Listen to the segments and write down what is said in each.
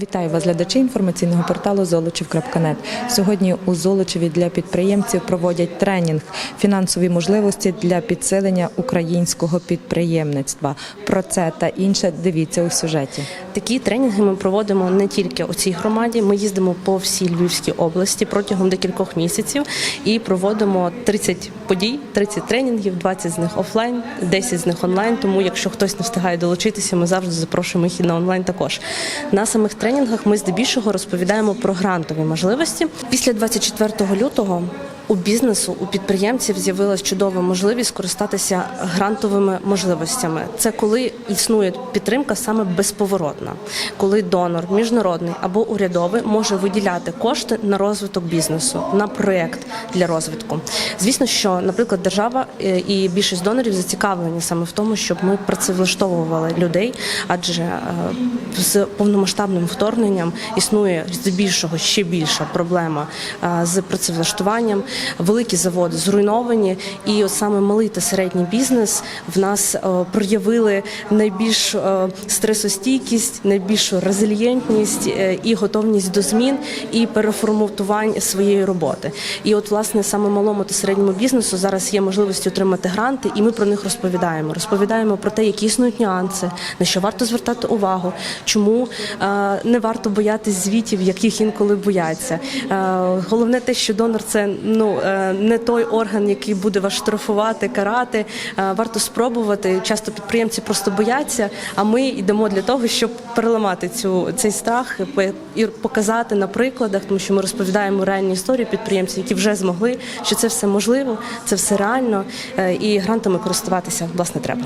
Вітаю вас, глядачі інформаційного порталу Золочів.нет. Сьогодні у Золочеві для підприємців проводять тренінг фінансові можливості для підсилення українського підприємництва. Про це та інше дивіться у сюжеті. Такі тренінги ми проводимо не тільки у цій громаді. Ми їздимо по всій Львівській області протягом декількох місяців і проводимо 30 подій, 30 тренінгів, 20 з них офлайн, 10 з них онлайн. Тому, якщо хтось не встигає долучитися, ми завжди запрошуємо їх і на онлайн також. На самих тренінгах ми здебільшого розповідаємо про грантові можливості. Після 24 лютого у бізнесу, у підприємців з'явилась чудова можливість скористатися грантовими можливостями. Це коли існує підтримка саме безповоротна, коли донор міжнародний або урядовий може виділяти кошти на розвиток бізнесу, на проєкт для розвитку. Звісно, що, наприклад, держава е, і більшість донорів зацікавлені саме в тому, щоб ми працевлаштовували людей, адже е, з повномасштабним вторгненням існує здебільшого ще більша проблема е, з працевлаштуванням. Великі заводи зруйновані, і от саме малий та середній бізнес в нас е, проявили найбільш е, стресостійкість, найбільшу резильєнтність е, і готовність до змін і переформатувань своєї роботи. І от власне саме малому та середньому бізнесу зараз є можливість отримати гранти, і ми про них розповідаємо. Розповідаємо про те, які існують нюанси, на що варто звертати увагу, чому не варто боятись звітів, яких інколи бояться. Головне те, що донор це ну е, не той орган, який буде вас штрафувати, карати. Е, Варто спробувати. Часто підприємці просто бояться. А ми йдемо для того, щоб переламати цю цей страх і показати на прикладах, тому що ми розповідаємо реальні історії підприємців, які вже змогли, що це все можливо, це все реально, е, і грантами користуватися власне треба.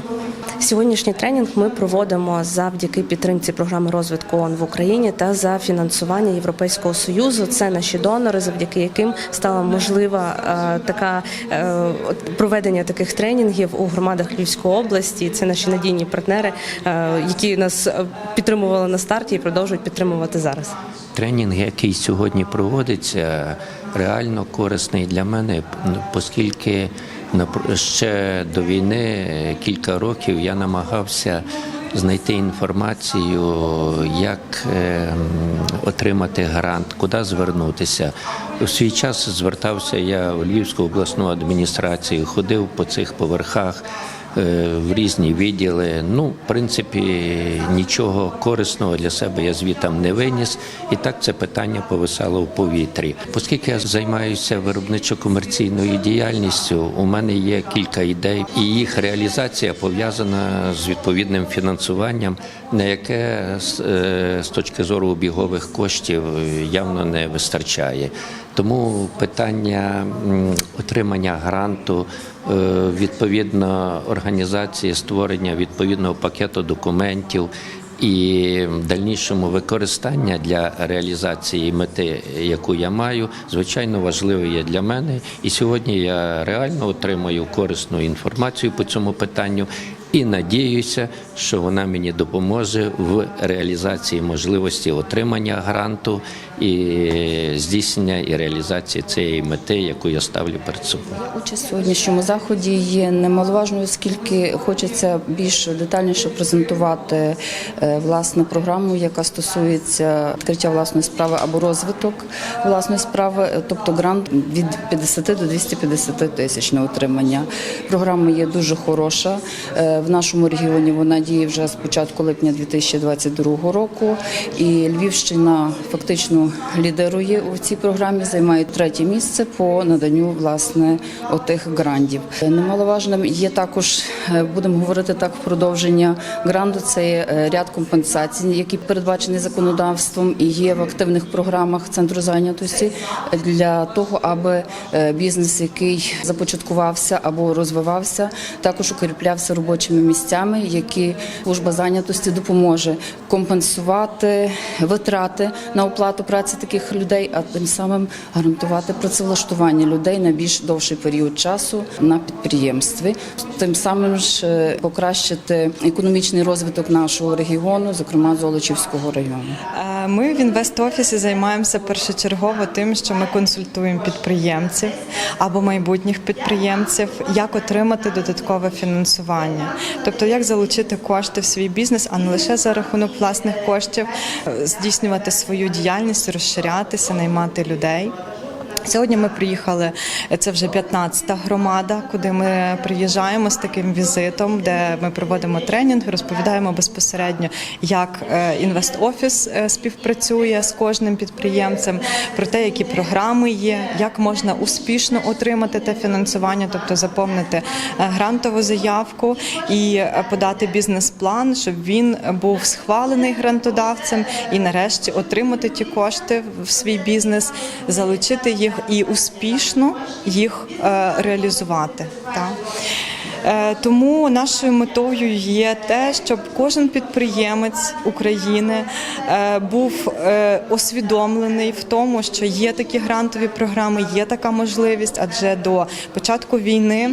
Сьогоднішній тренінг ми проводимо завдяки підтримці програми розвитку ООН в Україні та за фінансування Європейського союзу. Це наші донори, завдяки яким стала можлива е, така е, проведення таких тренінгів у громадах Львівської області. Це наші надійні партнери, е, які нас підтримували на старті і продовжують підтримувати зараз. Тренінг, який сьогодні проводиться, реально корисний для мене, оскільки напр- ще до війни кілька років я намагався знайти інформацію, як е, отримати грант, куди звернутися. У свій час звертався я в Львівську обласну адміністрацію, ходив по цих поверхах в різні відділи. Ну, в принципі, нічого корисного для себе я звітам не виніс, і так це питання повисало в повітрі. Оскільки я займаюся виробничо-комерційною діяльністю, у мене є кілька ідей, і їх реалізація пов'язана з відповідним фінансуванням, на яке з е, точки зору обігових коштів е, явно не вистачає. Тому питання отримання гранту, е, відповідно організації створення відповідного пакету документів. І дальнішому використання для реалізації мети, яку я маю, звичайно важливе є для мене. І сьогодні я реально отримую корисну інформацію по цьому питанню і надіюся, що вона мені допоможе в реалізації можливості отримання гранту і здійснення і реалізації цієї мети, яку я ставлю перед собою. Участь в сьогоднішньому заході є немаловажною, оскільки хочеться більш детальніше презентувати е, власне програму, яка стосується відкриття власної справи або розвиток власної справи, е, тобто грант від 50 до 250 тисяч на отримання. Програма є дуже хороша. В нашому регіоні вона діє вже з початку липня 2022 року, і Львівщина фактично лідерує у цій програмі, займає третє місце по наданню власне отих грантів. Е, Немаловажним є також, е, будемо говорити так, продовження гранту. Це є е, ряд компенсацій, які передбачені законодавством і є в активних програмах центру зайнятості для того, аби е, бізнес, який започаткувався або розвивався, також укріплявся робочими місцями, які служба зайнятості допоможе компенсувати витрати на оплату праці таких людей, а тим самим гарантувати працевлаштування людей на більш довший період часу на підприємстві, тим самим ж е, покращити економічний розвиток нашого регіону, зокрема Золочівського району. Ми в інвест-офісі займаємося першочергово тим, що ми консультуємо підприємців або майбутніх підприємців, як отримати додаткове фінансування, тобто як залучити кошти в свій бізнес, а не лише за рахунок власних коштів, е, здійснювати свою діяльність, розширятися, наймати людей. Сьогодні ми приїхали. Це вже 15-та громада, куди ми приїжджаємо з таким візитом, де ми проводимо тренінг, розповідаємо безпосередньо, як інвест-офіс е, співпрацює з кожним підприємцем, про те, які програми є, як можна успішно отримати те фінансування, тобто заповнити е, грантову заявку і е, подати бізнес-план, щоб він був схвалений грантодавцем і нарешті отримати ті кошти в свій бізнес, залучити їх і успішно їх е, реалізувати. Е, Тому нашою метою є те, щоб кожен підприємець України е, був освідомлений в тому, що є такі грантові програми, є така можливість, адже до початку війни.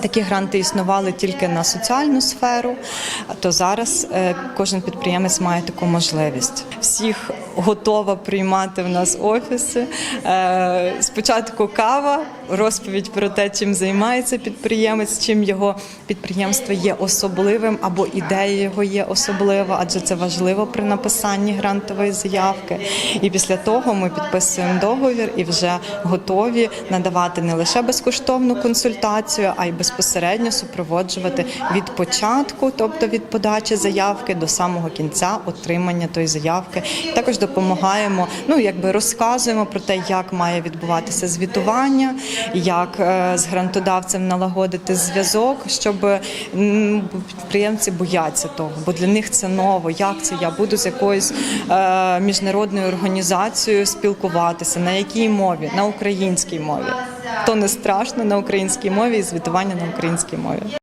Такі гранти існували тільки на соціальну сферу, то зараз кожен підприємець має таку можливість. Всіх готова приймати в нас офіси. Е, Спочатку кава, розповідь про те, чим займається підприємець, чим його підприємство є особливим або ідея його є особлива, адже це важливо при написанні грантової заявки. І після того ми підписуємо договір і вже готові надавати не лише безкоштовну консультацію, а й безпосередньо супроводжувати від початку, тобто від подачі заявки до самого кінця отримання тої заявки. Також допомагаємо, ну якби розказуємо про те, як має відбуватися звітування, як е, з грантодавцем налагодити зв'язок, щоб підприємці бояться того, бо для них це ново. Як це я буду з якоюсь е, міжнародною організацією спілкуватися? На якій мові? На українській мові. То не страшно на українській мові і звітування на українській мові.